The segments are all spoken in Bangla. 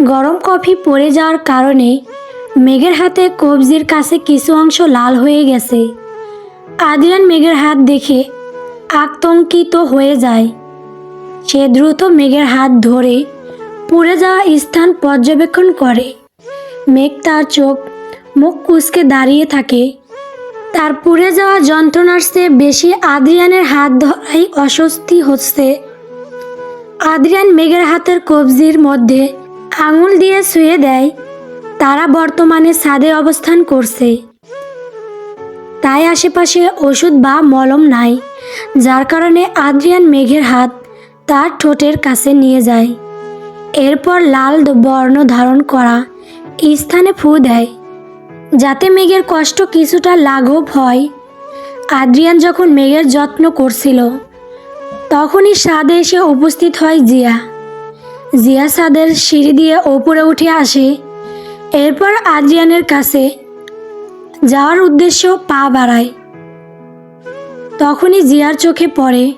গরম কফি পড়ে যাওয়ার কারণে মেঘের হাতে কবজির কাছে কিছু অংশ লাল হয়ে গেছে। আদিয়ান মেঘের হাত দেখে আতঙ্কিত হয়ে যায়। সে দ্রুত মেঘের হাত ধরে পুড়ে যাওয়া স্থান পর্যবেক্ষণ করে। মেঘ তার চোখ, মুখ কুচকে দাঁড়িয়ে থাকে। তার পুড়ে যাওয়া যন্ত্রণার চেয়ে বেশি আদ্রিয়ানের হাত ধরাই অস্বস্তি হচ্ছে। আদ্রিয়ান মেঘের হাতের কবজির মধ্যে আঙুল দিয়ে শুয়ে দেয়। তারা বর্তমানে ছাদে অবস্থান করছে। তাই আশেপাশে ওষুধ বা মলম নাই, যার কারণে আদ্রিয়ান মেঘের হাত তার ঠোঁটের কাছে নিয়ে যায়। এরপর লাল বর্ণ ধারণ করা স্থানে ফু দেয়। যাতে মেঘের কষ্ট কিছুটা লাঘব হয়, আদ্রিয়ান যখন মেঘের যত্ন করছিল, তখনই সাদে এসে উপস্থিত হয় জিয়া। জিয়া সাদের সিঁড়ি দিয়ে ওপরে উঠে আসে। এরপর আদ্রিয়ানের কাছে যাওয়ার উদ্দেশ্য পা বাড়ায়। তখনই জিয়ার চোখে পড়ে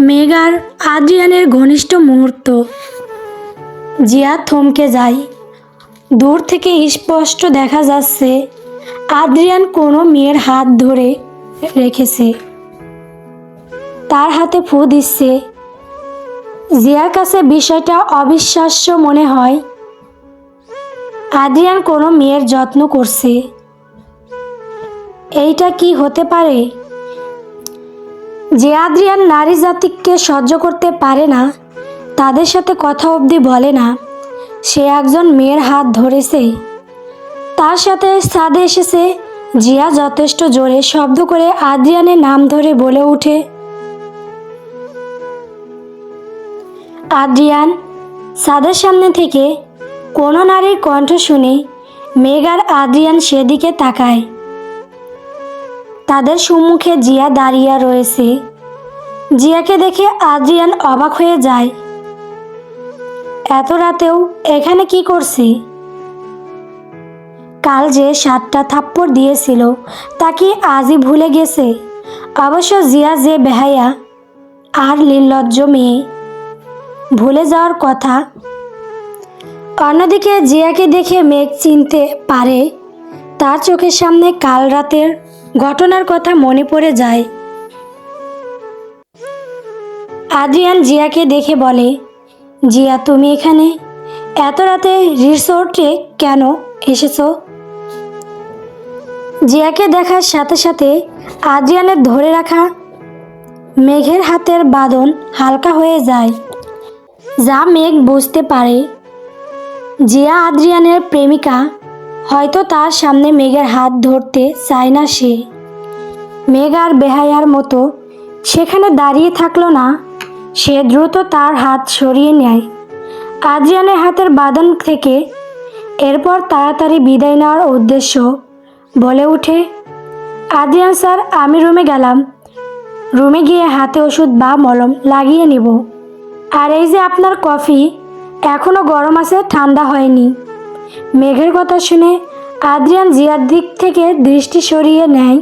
মেঘার আদ্রিয়ানের ঘনিষ্ঠ মুহূর্ত। জিয়া থমকে যায়। দূর থেকে স্পষ্ট দেখা যাচ্ছে, আদ্রিয়ান কোনো মেয়ের হাত ধরে রেখেছে। তার হাতে ফু দিচ্ছে। জিয়ার কাছে বিষয়টা অবিশ্বাস্য মনে হয়। আদ্রিয়ান কোনো মেয়ের যত্ন করছে। এইটা কি হতে পারে? যে আদ্রিয়ান নারী জাতিকে সহ্য করতে পারে না, তাদের সাথে কথা অবধি বলে না। সে একজন মেয়ের হাত ধরেছে। তার সাথে ছাদে এসেছে। জিয়া যথেষ্ট জোরে শব্দ করে আদ্রিয়ানের নাম ধরে বলে ওঠে আদ্রিয়ান সাদের সামনে থেকে কোনো নারীর কণ্ঠ শুনে মেঘ আর আদ্রিয়ান সেদিকে তাকায়। তাদের সম্মুখে জিয়া দাঁড়িয়ে রয়েছে। জিয়াকে দেখে আদ্রিয়ান অবাক হয়ে যায়। এত রাতেও এখানে কি করছি? কাল যে সাতটা থাপ্পড় দিয়েছিল, তা কি আজই ভুলে গেছে? অবশ্য জিয়া যে বেহায়া আর নির্লজ্জ মেয়ে ভুলে যাওয়ার কথা। অন্যদিকে জিয়াকে দেখে মেঘ চিনতে পারে, তার চোখের সামনে কাল রাতের ঘটনার কথা মনে পড়ে যায়। আদ্রিয়ান জিয়াকে দেখে বলে, জিয়া, তুমি এখানে? এত রাতে রিসোর্টে কেন এসেছ? জিয়াকে দেখার সাথে সাথে আদ্রিয়ানের ধরে রাখা মেঘের হাতের বাঁধন হালকা হয়ে যায়। যা মেঘ বুঝতে পারে। জিয়া আদ্রিয়ানের প্রেমিকা, হয়তো তার সামনে মেঘের হাত ধরতে চায় না সে। মেঘ আর বেহায়ার মতো সেখানে দাঁড়িয়ে থাকল না, সে দ্রুত তার হাত সরিয়ে নেয়। আদ্রিয়ানের হাতের বাঁধন থেকে এরপর তাড়াতাড়ি বিদায় নেওয়ার উদ্দেশ্য বলে ওঠে, আদ্রিয়ান স্যার, আমি রুমে গেলাম। রুমে গিয়ে হাতে ওষুধ বা মলম লাগিয়ে নিব। আর এই যে আপনার কফি এখনও গরম আছে, ঠান্ডা হয়নি। মেঘের কথা শুনে আদ্রিয়ান জিয়ার দিক থেকে দৃষ্টি সরিয়ে নেয়,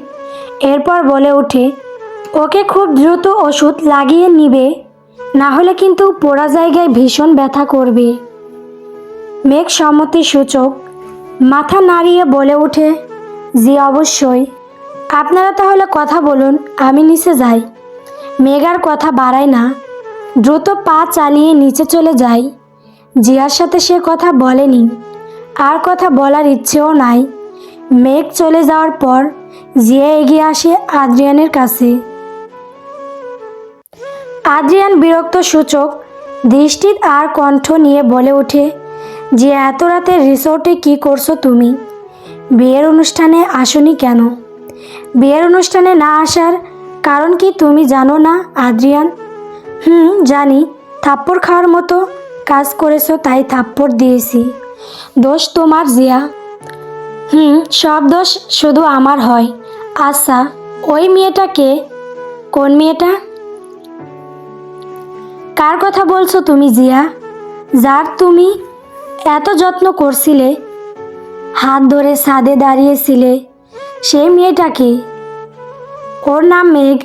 এরপর বলে ওঠে, ওকে খুব দ্রুত ওষুধ লাগিয়ে নিবে, না হলে কিন্তু পোড়া জায়গায় ভীষণ ব্যথা করবে। মেঘ সম্মতি সূচক মাথা নাড়িয়ে বলে ওঠে, জি অবশ্যই। আপনারা তাহলে কথা বলুন, আমি নিচে যাই। মেঘার কথা বাড়ায় না দ্রুত পা চালিয়ে নিচে চলে যায় জিয়ার সাথে সে কথা বলেনি। আর কথা বলার ইচ্ছেও নাই। মেঘ চলে যাওয়ার পর জিয়া এগিয়ে আসে আদ্রিয়ানের কাছে। আদ্রিয়ান বিরক্ত সূচক দৃষ্টি আর কণ্ঠ নিয়ে বলে ওঠে যে এত রাতে রিসোর্টে কি করছ তুমি? বিয়ের অনুষ্ঠানে আসনি কেন? বিয়ের অনুষ্ঠানে না আসার কারণ কি তুমি জানো না, আদ্রিয়ান? হুম, জানি। থাপ্পড় খাওয়ার মতো কাজ করেছ, তাই থাপ্পড় দিয়েছি। দোষ তোমার, জিয়া। হুম, সব দোষ শুধু আমার হয়। আচ্ছা ওই মেয়েটাকে কোন মেয়েটা? কার কথা বলছো তুমি, জিয়া? যার তুমি এত যত্ন করছিলে, হাত ধরে ছাদে দাঁড়িয়েছিলে, সেই মেয়েটাকে ওর নাম মেঘ।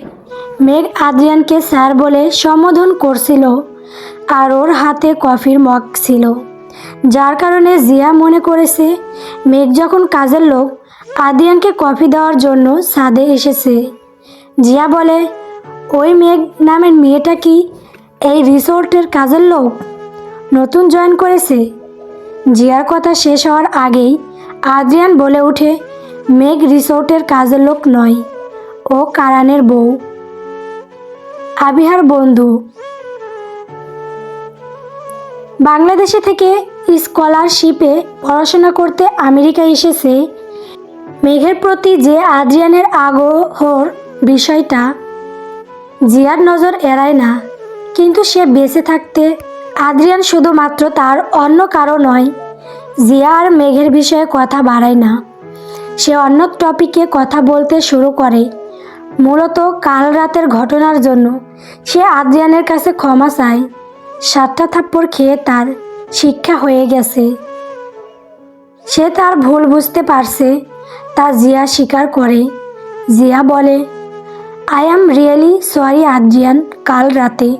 মেঘ আদ্রিয়ানকে স্যার বলে সম্বোধন করছিল আর ওর হাতে কফির মগ ছিল। যার কারণে জিয়া মনে করেছে, মেঘ যখন কাজের লোক আদিয়ানকে কফি দেওয়ার জন্য ছাদে এসেছে। জিয়া বলে, ওই মেঘ নামের মেয়েটা কি এই রিসোর্টের কাজের লোক? নতুন জয়েন করেছে? জিয়ার কথা শেষ হওয়ার আগেই আদ্রিয়ান বলে ওঠে, মেঘ রিসোর্টের কাজের লোক নয়, ও কারানের বউ। আবিহার বন্ধু। বাংলাদেশে থেকে স্কলারশিপে পড়াশোনা করতে আমেরিকা এসেছে। মেঘের প্রতি যে আদ্রিয়ানের আগ্রহর বিষয়টা জিয়ার নজর এড়ায় না, কিন্তু সে বেঁচে থাকতে আদ্রিয়ান শুধুমাত্র তার অন্য কারও নয়, জিয়া আর মেঘের বিষয়ে কথা বাড়ায় না। সে অন্য টপিকে কথা বলতে শুরু করে। মূলত কাল রাতের ঘটনার জন্য। সে আদ্রিয়ানের কাছে ক্ষমা চায়। সাতটা থাপ্পড় খেয়ে তার শিক্ষা হয়ে গেছে। সে তার ভুল বুঝতে পারছে। তা জিয়া স্বীকার করে। জিয়া বলে I am really sorry Adrian, কাল রাতে।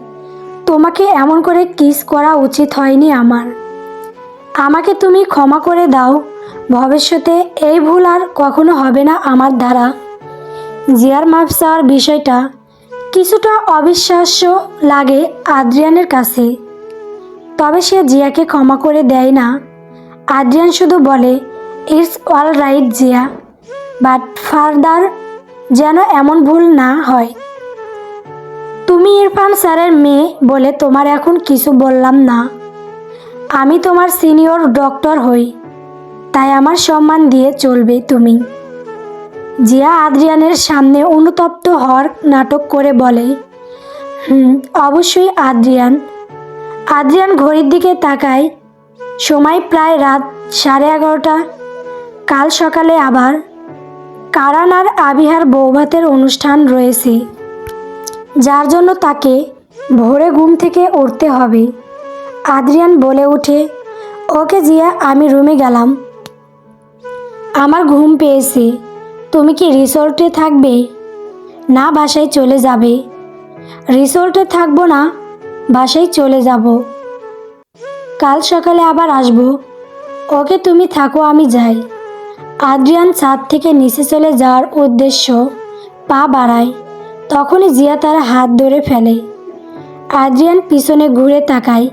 তোমাকে এমন করে কিস করা উচিত হয়নি আমার। আমাকে তুমি ক্ষমা করে দাও। ভবিষ্যতে এই ভুল আর কখনো হবে না আমার দ্বারা। জিয়ার মাফ চাওয়ার বিষয়টা কিছুটা অবিশ্বাস্য লাগে আদ্রিয়ানের কাছে। তবে সে জিয়াকে ক্ষমা করে দেয় না। আদ্রিয়ান শুধু বলে, it's all right, Jia. But further যেন এমন ভুল না হয়। তুমি ইরফান স্যারের মেয়ে বলে তোমার এখন কিছু বললাম না। আমি তোমার সিনিয়র ডক্টর হই। তাই আমার সম্মান দিয়ে চলবে তুমি। জিয়া আদ্রিয়ানের সামনে অনুতপ্ত হওয়ার নাটক করে বলে, হুম, অবশ্যই আদ্রিয়ান। আদ্রিয়ান ঘড়ির দিকে তাকায়। সময় প্রায় রাত সাড়ে এগারোটা। কাল সকালে আবার কারান আর আবিহার বৌভাতের অনুষ্ঠান রয়েছে, যার জন্য তাকে ভোরে ঘুম থেকে উঠতে হবে। আদ্রিয়ান বলে ওঠে, ওকে জিয়া, আমি রুমে গেলাম। আমার ঘুম পেয়েছে। তুমি কি রিসোর্টে থাকবে? না, বাসায় চলে যাবে। রিসোর্টে থাকব না, বাসায় চলে যাব। কাল সকালে আবার আসব। ওকে তুমি থাকো, আমি যাই। আদ্রিয়ান ছাদ থেকে নিচে চলে যাওয়ার উদ্দেশ্য পা বাড়ায়। তখনই জিয়া তার হাত ধরে ফেলে। আদ্রিয়ান পিছনে ঘুরে তাকায়।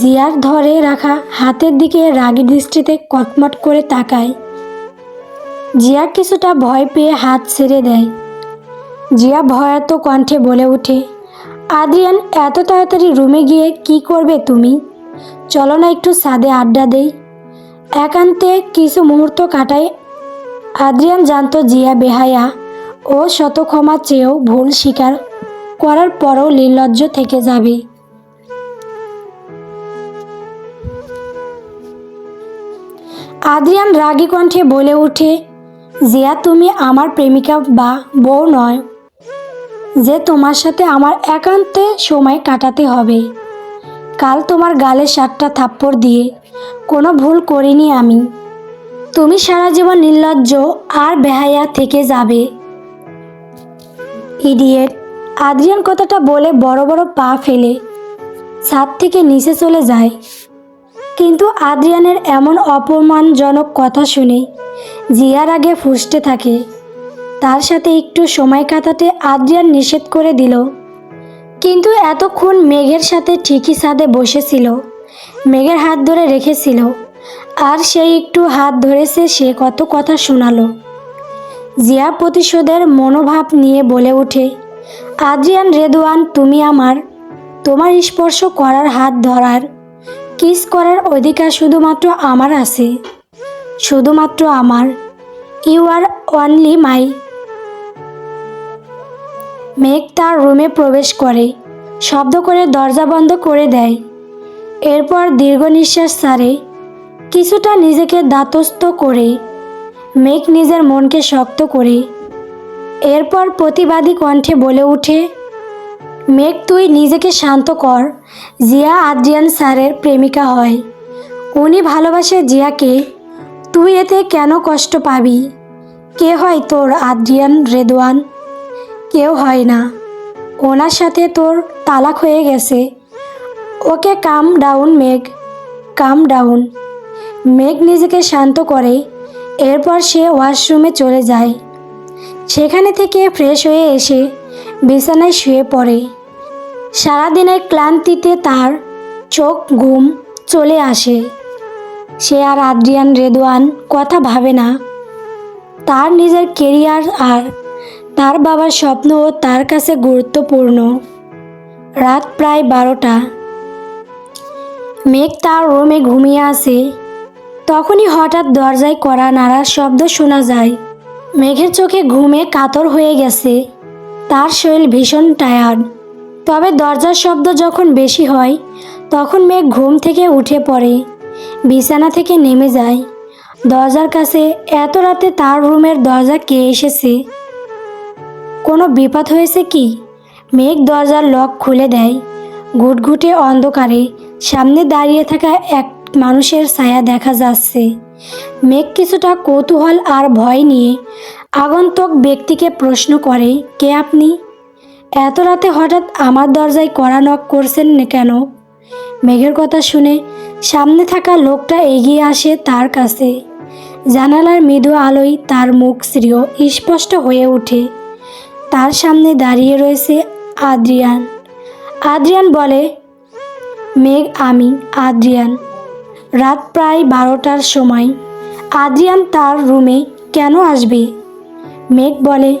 জিয়ার ধরে রাখা হাতের দিকে রাগী দৃষ্টিতে কটমট করে তাকায়। জিয়া কিছুটা ভয় পেয়ে হাত ছেড়ে দেয়। জিয়া ভয়াত কণ্ঠে বলে ওঠে, আদ্রিয়ান, এত তাড়াতাড়ি রুমে গিয়ে কি করবে তুমি? চলো না একটু সাদে আড্ডা দেই। একান্তে কিছু মুহূর্ত কাটায় আদ্রিয়ান জানতো জিয়া বেহায়া ও শত ক্ষমা চেয়েও ভুল স্বীকার করার পরও নির্লজ্জ থেকে যাবে। আদ্রিয়ান রাগী কণ্ঠে বলে ওঠে জিয়া, তুমি আমার প্রেমিকা বা বউ নয়, যে তোমার সাথে আমার একান্তে সময় কাটাতে হবে। কাল তোমার গালে সাতটা থাপ্পড় দিয়ে কোনো ভুল করিনি আমি। তুমি সারা জীবন নির্লজ্জ আর বেহায়া থেকে যাবে। ইডিয়েট, আদ্রিয়ান কথাটা বলে বড় বড় পা ফেলে ছাদ থেকে নিচে চলে যায়। কিন্তু আদ্রিয়ানের এমন অপমানজনক কথা শুনে জিয়ার আগে ফুসতে থাকে। তার সাথে একটু সময় কাটাতে আদ্রিয়ান নিষেধ করে দিল। কিন্তু এতক্ষণ মেঘের সাথে ঠিকই ছাদে বসেছিল। মেঘের হাত ধরে রেখেছিল। আর সেই একটু হাত ধরেছে, সে কত কথা শোনালো। জিয়া প্রতিশোধের মনোভাব নিয়ে বলে ওঠে, আদ্রিয়ান রেদওয়ান তুমি আমার। তোমার স্পর্শ করার হাত ধরার, কিস করার অধিকার শুধুমাত্র আমার আছে। শুধুমাত্র আমার। ইউ আর অনলি মাই মেঘ তার রুমে প্রবেশ করে, শব্দ করে দরজা বন্ধ করে দেয়। এরপর দীর্ঘ নিঃশ্বাস ছাড়ে, কিছুটা নিজেকে দাতস্থ করে, মেঘ নিজের মনকে শক্ত করে। এরপর প্রতিবাদী কণ্ঠে বলে ওঠে, মেঘ, তুই নিজেকে শান্ত কর, জিয়া আদ্রিয়ান স্যারের প্রেমিকা হয়। উনি ভালোবাসে জিয়াকে তুই এতে কেন কষ্ট পাবি? কে হয় তোর আদ্রিয়ান রেদওয়ান কেউ হয় না। ওনার সাথে তোর তালাক হয়ে গেছে। ওকে কাম ডাউন মেঘ। কাম ডাউন মেঘ নিজেকে শান্ত করে। এরপর সে ওয়াশরুমে চলে যায়। সেখানে থেকে ফ্রেশ হয়ে এসে বিছানায় শুয়ে পড়ে। সারাদিনের ক্লান্তিতে তার চোখ ঘুম চলে আসে। সে আর আদ্রিয়ান রেদওয়ান কথা ভাবে না। তার নিজের কেরিয়ার আর তার বাবার স্বপ্নও তার কাছে গুরুত্বপূর্ণ। রাত প্রায় বারোটা। মেঘ তার রুমে ঘুমিয়ে আসে তখনই হঠাৎ দরজায় করা নাড়ার শব্দ শোনা যায়। মেঘের চোখে ঘুমে কাতর হয়ে গেছে। তার শরীর ভীষণ টায়ার্ড। তবে দরজার শব্দ যখন বেশি হয়, তখন মেঘ ঘুম থেকে উঠে পড়ে। বিছানা থেকে নেমে যায়। দরজার কাছে এত রাতে তার রুমের দরজা কে এসেছে? কোনো বিপদ হয়েছে কি? মেঘ দরজার লক খুলে দেয়। ঘুটঘুটে অন্ধকারে সামনে দাঁড়িয়ে থাকা এক মানুষের ছায়া দেখা যাচ্ছে। মেঘ কিছুটা কৌতূহল আর ভয় নিয়ে আগন্তুক ব্যক্তিকে প্রশ্ন করে, কে আপনি? এত রাতে হঠাৎ আমার দরজায় কড়া নক করছেন না কেন? মেঘের কথা শুনে সামনে থাকা লোকটা এগিয়ে আসে তার কাছে। জানালার মৃদু আলোয় তার মুখ শ্রীয় স্পষ্ট হয়ে ওঠে। তার সামনে দাঁড়িয়ে রয়েছে আদ্রিয়ান। আদ্রিয়ান বলে, মেঘ, আমি, আদ্রিয়ান। রাত প্রায় বারোটার সময়। আদ্রিয়ান তার রুমে কেন আসবে? মেঘ বলে,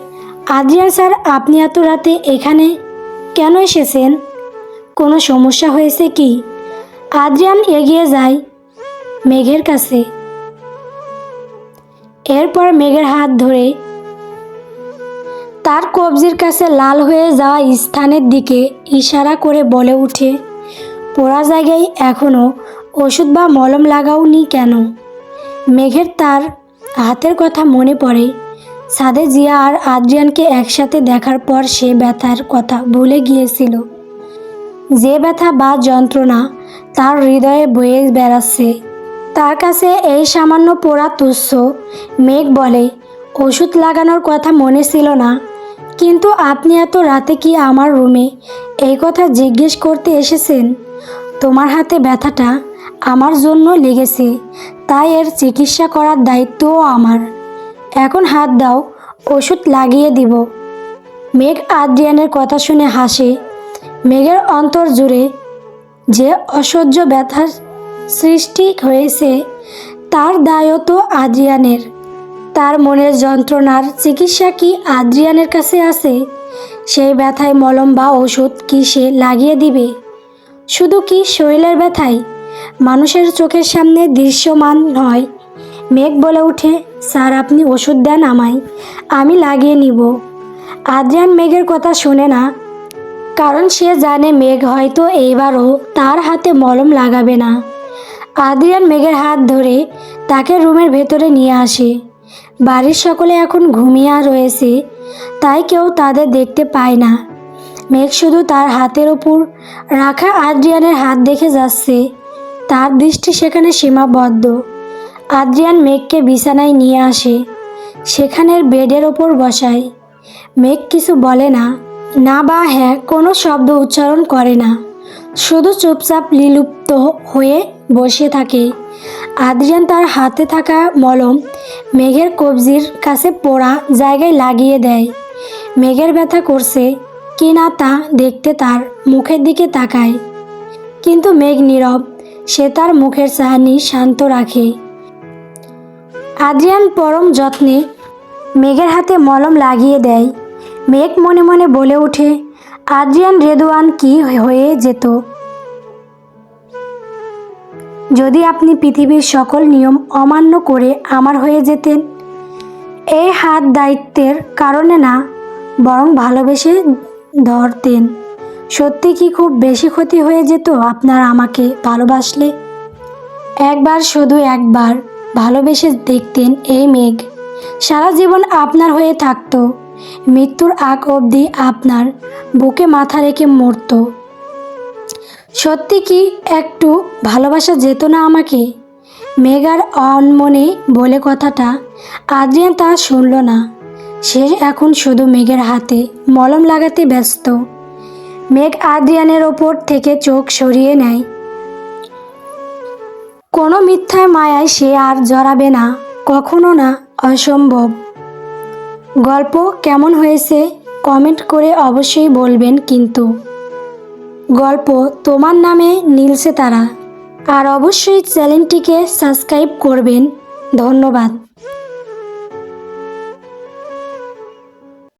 আদ্রিয়ান স্যার, আপনি এত রাতে এখানে কেন এসেছেন? কোনো সমস্যা হয়েছে কি? আদ্রিয়ান এগিয়ে যায় মেঘের কাছে। এরপর মেঘের হাত ধরে তার কবজির কাছে লাল হয়ে যাওয়া স্থানের দিকে ইশারা করে বলে উঠে, পোড়া জায়গায় এখনও ওষুধ বা মলম লাগাওনি কেন? মেঘের তার হাতের কথা মনে পড়ে। সাদে জিয়া আর আদ্রিয়ানকে একসাথে দেখার পর সে ব্যথার কথা ভুলে গিয়েছিল। যে ব্যথা বা যন্ত্রণা তার হৃদয়ে বয়ে বেড়াচ্ছে। তার কাছে এই সামান্য পোড়া তুচ্ছ। মেঘ বলে, ওষুধ লাগানোর কথা মনে ছিল না। কিন্তু আপনি এত রাতে কি আমার রুমে এই কথা জিজ্ঞেস করতে এসেছেন? তোমার হাতে ব্যথাটা আমার জন্য লেগেছে, তাই এর চিকিৎসা করার দায়িত্বও আমার। এখন হাত দাও, ওষুধ লাগিয়ে দিব। মেঘ আদ্রিয়ানের কথা শুনে হাসে। মেঘের অন্তর জুড়ে যে অসহ্য ব্যথার সৃষ্টি হয়েছে, তার দায়ও তো আদ্রিয়ানের। তার মনের যন্ত্রণার চিকিৎসা কি আদ্রিয়ানের কাছে আছে? সেই ব্যথায় মলম বা ওষুধ কি সে লাগিয়ে দিবে? শুধু কি শরীরের ব্যথায় মানুষের চোখের সামনে দৃশ্যমান নয়। মেঘ বলে উঠে স্যার, আপনি ওষুধ দেন আমায়, আমি লাগিয়ে নিব। আদ্রিয়ান মেঘের কথা শোনে না কারণ সে জানে মেঘ হয়তো এইবারও তার হাতে মলম লাগাবে না। আদ্রিয়ান মেঘের হাত ধরে তাকে রুমের ভেতরে নিয়ে আসে। বাড়ির সকলে এখন ঘুমিয়ে রয়েছে, তাই কেউ তাদের দেখতে পায় না। মেঘ শুধু তার হাতের ওপর রাখা আদ্রিয়ানের হাত দেখে যাচ্ছে। তার দৃষ্টি সেখানে সীমাবদ্ধ। আদ্রিয়ান মেঘকে বিছানায় নিয়ে আসে, সেখানের বেডের ওপর বসায়। মেঘ কিছু বলে না না বা হ্যাঁ কোনো শব্দ উচ্চারণ করে না। শুধু চুপচাপ লিলুপ্ত হয়ে বসে থাকে। আদ্রিয়ান তার হাতে থাকা মলম মেঘের কবজির কাছে পোড়া জায়গায় লাগিয়ে দেয়। মেঘের ব্যথা করছে কি না তা দেখতে তার মুখের দিকে তাকায়। কিন্তু মেঘ নীরব, সে তার মুখের চাহানি শান্ত রাখে। আদ্রিয়ান পরম যত্নে মেঘের হাতে মলম লাগিয়ে দেয়। মেঘ মনে মনে বলে ওঠে, আদ্রিয়ান রেদওয়ান কি হয়ে যেত? যদি আপনি পৃথিবীর সকল নিয়ম অমান্য করে আমার হয়ে যেতেন এই হাত দায়িত্বের কারণে না, বরং ভালোবেসে ধরতেন। সত্যি কি খুব বেশি ক্ষতি হয়ে যেত আপনার আমাকে ভালোবাসলে? একবার শুধু একবার ভালোবেসে দেখতেন এই মেঘ। সারা জীবন আপনার হয়ে থাকতো। মৃত্যুর আগ অবধি আপনার বুকে মাথা রেখে মরতো। সত্যি কি একটু ভালোবাসা যেত না আমাকে? মেঘার অনমনে বলে কথাটা আদ্রিয়ান তা শুনল না। সে এখন শুধু মেঘের হাতে মলম লাগাতে ব্যস্ত। মেঘ আদ্রিয়ানের ওপর থেকে চোখ সরিয়ে নেয়। কোনো মিথ্যায় মায়ায় সে আর জড়াবে না, কখনো না, অসম্ভব। গল্প কেমন হয়েছে কমেন্ট করে অবশ্যই বলবেন কিন্তু। গল্প তোমার নামে নীলসে তারা। আর অবশ্যই চ্যানেলটিকে সাবস্ক্রাইব করবেন। ধন্যবাদ।